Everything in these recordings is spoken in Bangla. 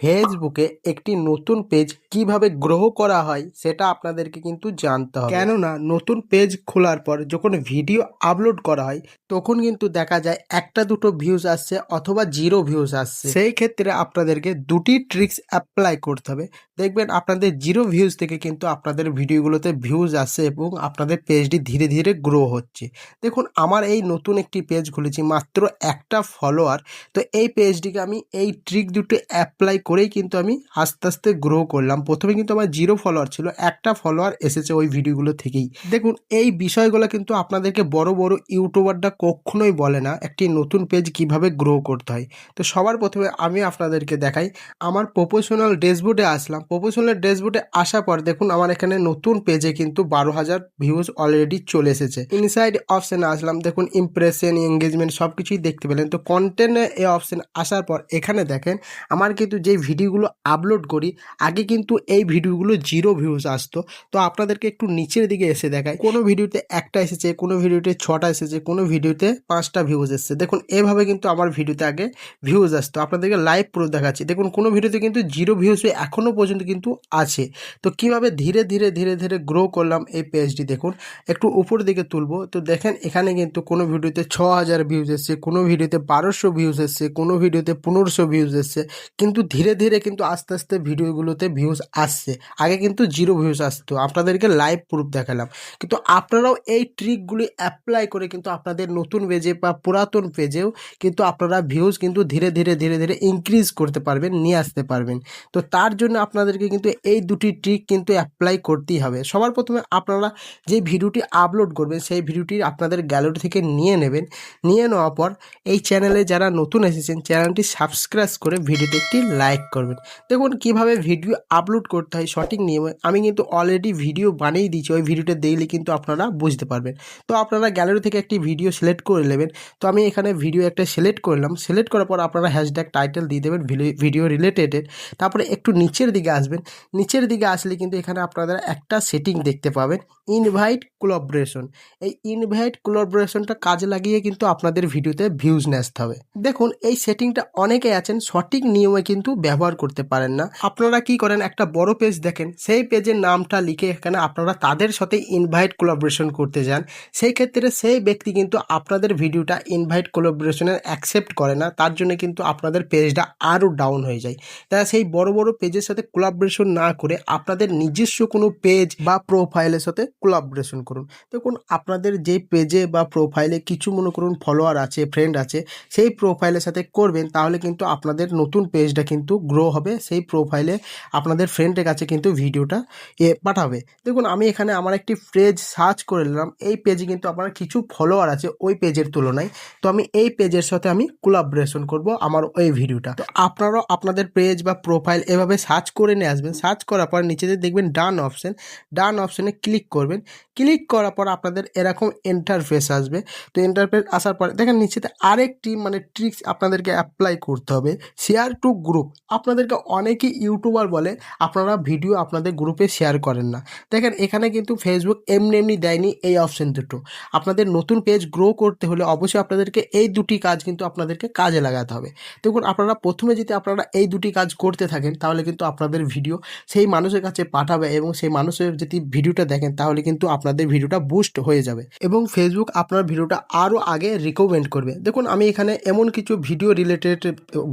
ফেসবুকে একটি নতুন পেজ কীভাবে গ্রহ করা হয় সেটা আপনাদেরকে কিন্তু জানতে হবে। কেননা নতুন পেজ খোলার পর যখন ভিডিও আপলোড করা হয়, তখন কিন্তু দেখা যায় একটা দুটো ভিউজ আসছে অথবা জিরো ভিউজ আসছে। সেই ক্ষেত্রে আপনাদেরকে দুটি ট্রিক্স অ্যাপ্লাই করতে হবে। দেখবেন আপনাদের জিরো ভিউজ থেকে কিন্তু আপনাদের ভিডিওগুলোতে ভিউজ আসছে এবং আপনাদের পেজটি ধীরে ধীরে গ্রো হচ্ছে। দেখুন, আমার এই নতুন একটি পেজ খুলেছি মাত্র একটা ফলোয়ার তো এই পেজটিকে আমি এই ট্রিক দুটো অ্যাপ্লাই করেই কিন্তু আমি আস্তে আস্তে গ্রো করলাম। প্রথমে কিন্তু আমার জিরো ফলোয়ার ছিল, একটা ফলোয়ার এসেছে ওই ভিডিওগুলো থেকেই। দেখুন, এই বিষয়গুলো কিন্তু আপনাদেরকে বড় বড় ইউটিউবাররা কখনোই বলে না, একটি নতুন পেজ কীভাবে গ্রো করতে হয়। তো সবার প্রথমে আমি আপনাদেরকে দেখাই, আমার প্রফেশনাল ড্যাশবোর্ডে আসলাম। প্রফেশনাল ড্যাশবোর্ডে আসার পর দেখুন, আমার এখানে নতুন পেজে কিন্তু বারো হাজার ভিউজ অলরেডি চলে এসেছে। ইনসাইড অপশানে আসলাম, দেখুন ইমপ্রেশন এঙ্গেজমেন্ট সব কিছুই দেখতে পেলেন। তো কন্টেন্টে এই অপশান আসার পর এখানে দেখেন, আমার কিন্তু যে ভিডিওগুলো আপলোড করি, আগে কিন্তু এই ভিডিওগুলো জিরো ভিউজ আসতো। তো আপনাদেরকে একটু নিচের দিকে এসে দেখায় কোনো ভিডিওতে একটা এসেছে, কোনো ভিডিওতে ছটা এসেছে, কোনো ভিডিওতে পাঁচটা ভিউজ এসেছে। দেখুন, এভাবে কিন্তু আমার ভিডিওতে আগে ভিউজ আসতো। আপনাদেরকে লাইভ প্রুফ দেখাচ্ছি। দেখুন, কোনো ভিডিওতে কিন্তু জিরো ভিউজ এখনও পর্যন্ত কিন্তু আছে। তো কীভাবে ধীরে ধীরে ধীরে ধীরে গ্রো করলাম এই পেজটি দেখুন। একটু উপর দিকে তুলবো। তো দেখেন, এখানে কিন্তু কোনো ভিডিওতে ছ হাজার ভিউজ এসছে, কোনো ভিডিওতে বারোশো ভিউজ এসছে, কোনো ভিডিওতে পনেরোশো ভিউজ এসছে। কিন্তু ধীরে ধীরে ধীরে কিন্তু আস্তে আস্তে ভিডিওগুলোতে ভিউজ আসছে। আগে কিন্তু জিরো ভিউজ আসতো। আপনাদেরকে লাইভ প্রুফ দেখালাম। কিন্তু আপনারাও এই ট্রিকগুলি অ্যাপ্লাই করে কিন্তু আপনাদের নতুন পেজে বা পুরাতন পেজেও কিন্তু আপনারা ভিউজ কিন্তু ধীরে ধীরে ধীরে ধীরে ইনক্রিজ করতে পারবেন, নিয়ে আসতে পারবেন। তো তার জন্য আপনাদেরকে কিন্তু এই দুটি ট্রিক কিন্তু অ্যাপ্লাই করতেই হবে। সবার প্রথমে আপনারা যে ভিডিওটি আপলোড করবেন, সেই ভিডিওটি আপনাদের গ্যালারি থেকে নিয়ে নেবেন। নিয়ে নেওয়ার পর এই চ্যানেলে যারা নতুন এসেছেন চ্যানেলটি সাবস্ক্রাইব করে ভিডিওটি একটি লাইক করবেন। দেখুন কীভাবে ভিডিও আপলোড করতে হয়, সঠিক নিয়মে, আমি কিন্তু অলরেডি ভিডিও বানিয়ে দিয়েছি, ওই ভিডিওটা দেখলে কিন্তু আপনারা বুঝতে পারবেন। তো আপনারা গ্যালারি থেকে একটি ভিডিও সিলেক্ট করে নেবেন। তো আমি এখানে ভিডিও একটা সিলেক্ট করলাম। সিলেক্ট করার পর আপনারা হ্যাশট্যাগ টাইটেল দিয়ে দেবেন ভিডিও রিলেটেডের তারপরে একটু নিচের দিকে আসবেন। নিচের দিকে আসলে কিন্তু এখানে আপনারা একটা সেটিং দেখতে পাবেন ইনভাইট কোলাবরেশন এই ইনভাইট কোলাবরেশনটা কাজে লাগিয়ে কিন্তু আপনাদের ভিডিওতে ভিউজ নিয়ে আসতে হবে। দেখুন এই সেটিংটা অনেকে আছেন, সঠিক নিয়মে কিন্তু ব্যবহার করতে পারেন না। আপনারা কি করেন? একটা বড় পেজ দেখেন। সেই পেজের নামটা লিখে এখানে আপনারা তাদের সাথে ইনভাইট কোলাবরেশন করতে যান। সেই ক্ষেত্রে সেই ব্যক্তি কিন্তু আপনাদের ভিডিওটা ইনভাইট কোলাবরেশনের অ্যাকসেপ্ট করে না। তার জন্য কিন্তু আপনাদের পেজটা আরও ডাউন হয়ে যায়। তাই সেই বড় বড় পেজের সাথে কোলাবরেশন না করে আপনাদের নিজস্ব কোনো পেজ বা প্রোফাইলের সাথে কোলাবরেশন করুন। দেখুন, আপনাদের যে পেজে বা প্রোফাইলে কিছু মনে করুন ফলোয়ার আছে ফ্রেন্ড আছে, সেই প্রোফাইলের সাথে করবেন, তাহলে কিন্তু আপনাদের নতুন পেজটা কিন্তু গ্রো হবে, সেই প্রোফাইলে আপনাদের ফ্রেন্ডের কাছে কিন্তু ভিডিওটা এ পাঠাবে। দেখুন, আমি এখানে আমার একটি পেজ সার্চ করে নিলাম। এই পেজে কিন্তু আমার কিছু ফলোয়ার আছে ওই পেজের তুলনায়। তো আমি এই পেজের সাথে আমি কোলাবরেশন করব আমার ওই ভিডিওটা তো আপনারাও আপনাদের পেজ বা প্রোফাইল এভাবে সার্চ করে নিয়ে আসবেন। সার্চ করার পর নিচেতে দেখবেন ডান অপশন ডান অপশনে ক্লিক করবেন। ক্লিক করার পর আপনাদের এরকম ইন্টারফেস আসবে। তো ইন্টারফেস আসার পরে দেখেন, নিচেতে আরেকটি মানে ট্রিক্স আপনাদেরকে অ্যাপ্লাই করতে হবে। শেয়ার টু গ্রুপ আপনাদেরকে অনেকে ইউটিউবার বলে, আপনারা ভিডিও আপনাদের গ্রুপে শেয়ার করেন না। দেখেন, এখানে কিন্তু ফেসবুক এমনি এমনি দেয়নি এই অপশন দুটো। আপনাদের নতুন পেজ গ্রো করতে হলে অবশ্যই আপনাদেরকে এই দুটি কাজ কিন্তু আপনাদেরকে কাজে লাগাতে হবে। দেখুন, আপনারা প্রথমে যদি আপনারা এই দুটি কাজ করতে থাকেন, তাহলে কিন্তু আপনাদের ভিডিও সেই মানুষের কাছে পাঠাবে এবং সেই মানুষের যদি ভিডিওটা দেখেন, তাহলে কিন্তু আপনাদের ভিডিওটা বুস্ট হয়ে যাবে। এবং ফেসবুক আপনার ভিডিওটা আরও আগে রিকমেন্ড করবে। দেখুন, আমি এখানে এমন কিছু ভিডিও রিলেটেড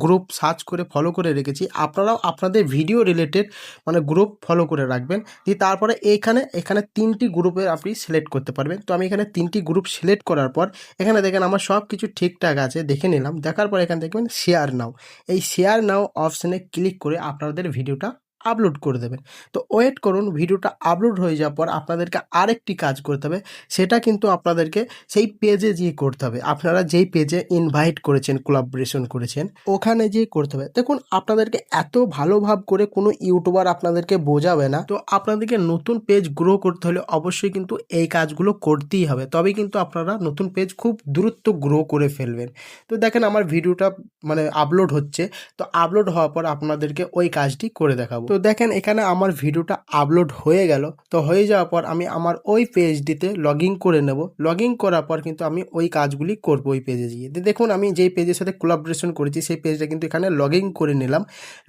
গ্রুপ সার্চ করে ফলো করে রেখেছি আপনারাও আপনাদের ভিডিও রিলেটেড মানে গ্রুপ ফলো করে রাখবেন। দিয়ে তারপরে এইখানে, এখানে তিনটি গ্রুপে আপনি সিলেক্ট করতে পারবেন। তো আমি এখানে তিনটি গ্রুপ সিলেক্ট করার পর, এখানে দেখেন আমার সব কিছু ঠিকঠাক আছে, দেখে নিলাম। দেখার পর এখানে দেখবেন শেয়ার নাও এই শেয়ার নাও অপশানে ক্লিক করে আপনাদের ভিডিওটা আপলোড করে দেবেন। তো ওয়েট করুন, ভিডিওটা আপলোড হয়ে যাওয়ার পর আপনাদেরকে আরেকটি কাজ করতে হবে। সেটা কিন্তু আপনাদেরকে সেই পেজে গিয়ে করতে হবে। আপনারা যেই পেজে ইনভাইট করেছেন কোলাবরেশন করেছেন, ওখানে যেয়ে করতে হবে। দেখুন, আপনাদেরকে এত ভালো ভাব করে কোনো ইউটিউবার আপনাদেরকে বোঝাবে না। তো আপনাদেরকে নতুন পেজ গ্রো করতে হলে অবশ্যই কিন্তু এই কাজগুলো করতেই হবে। তবেই কিন্তু আপনারা নতুন পেজ খুব দ্রুত গ্রো করে ফেলবেন। তো দেখেন, আমার ভিডিওটা মানে আপলোড হচ্ছে। তো আপলোড হওয়ার পর আপনাদেরকে ওই কাজটি করে দেখাবো। তো দেখেন, এখানে আমার ভিডিওটা আপলোড হয়ে গেল। তো হয়ে যাওয়ার পর আমি আমার ওই পেজটিতে লগ করে নেব। লগ করার পর কিন্তু আমি ওই কাজগুলি করব ওই পেজে গিয়ে। দেখুন, আমি যেই পেজের সাথে কোলাবরেশন করেছি, সেই পেজটা কিন্তু এখানে লগ করে নিলাম।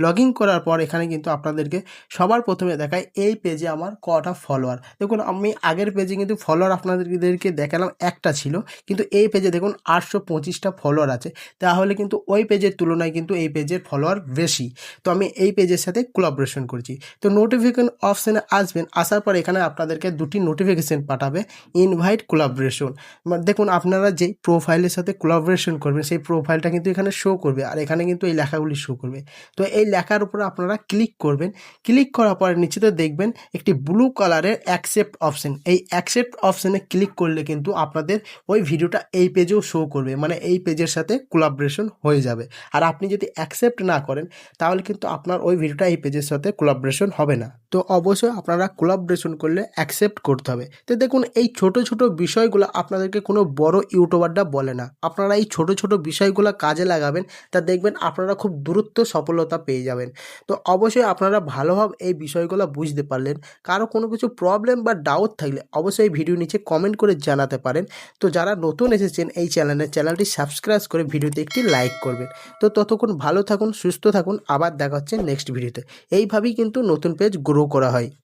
লগ করার পর এখানে কিন্তু আপনাদেরকে সবার প্রথমে দেখায় এই পেজে আমার কটা ফলোয়ার দেখুন, আমি আগের পেজে কিন্তু ফলোয়ার আপনাদেরকে দেখালাম একটা ছিল, কিন্তু এই পেজে দেখুন আটশো পঁচিশটা ফলোয়ার আছে। তাহলে কিন্তু ওই পেজের তুলনায় কিন্তু এই পেজের ফলোয়ার বেশি। তো আমি এই পেজের সাথে কোলাবরেশন করছি। তো নোটিফিকেশন অপশানে আসবেন, আসার পর এখানে আপনাদেরকে দুটি নোটিফিকেশন পাঠাবে ইনভাইট কোলাবরেশন দেখুন, আপনারা যেই প্রোফাইলের সাথে কোলাবরেশন করবেন, সেই প্রোফাইলটা কিন্তু এখানে শো করবে, আর এখানে কিন্তু এই লেখাগুলি শো করবে। তো এই লেখার উপরে আপনারা ক্লিক করবেন ক্লিক করার পরে নিচেতে দেখবেন একটি ব্লু কালারের অ্যাকসেপ্ট অপশন এই অ্যাকসেপ্ট অপশানে ক্লিক করলে কিন্তু আপনাদের ওই ভিডিওটা এই পেজেও শো করবে মানে এই পেজের সাথে কোলাবরেশন হয়ে যাবে। আর আপনি যদি অ্যাকসেপ্ট না করেন, তাহলে কিন্তু আপনার ওই ভিডিওটা এই পেজের সাথে কোলাবরেশন হবে না। তো অবশ্যই আপনারা কোলাবরেশন করলে অ্যাকসেপ্ট করতে হবে। তো দেখুন, এই ছোট ছোট বিষয়গুলো আপনাদেরকে কোনো বড় ইউটিউবাররা বলে না। আপনারা এই ছোট ছোট বিষয়গুলো কাজে লাগাবেন, তা দেখবেন আপনারা খুব দ্রুত সফলতা পেয়ে যাবেন। তো অবশ্যই আপনারা ভালোভাবে এই বিষয়গুলো বুঝতে পারলেন। কারও কোনো কিছু প্রবলেম বা ডাউট থাকলে অবশ্যই ভিডিও নিচে কমেন্ট করে জানাতে পারেন। তো যারা নতুন এসেছেন, এই চ্যানেলে চ্যানেলটি সাবস্ক্রাইব করে ভিডিওতে একটি লাইক করবেন। তো ততক্ষণ ভালো থাকুন, সুস্থ থাকুন। আবার দেখা হচ্ছে নেক্সট ভিডিওতে এইভাবেই কিন্তু নতুন পেজ গ্রো করা হয়।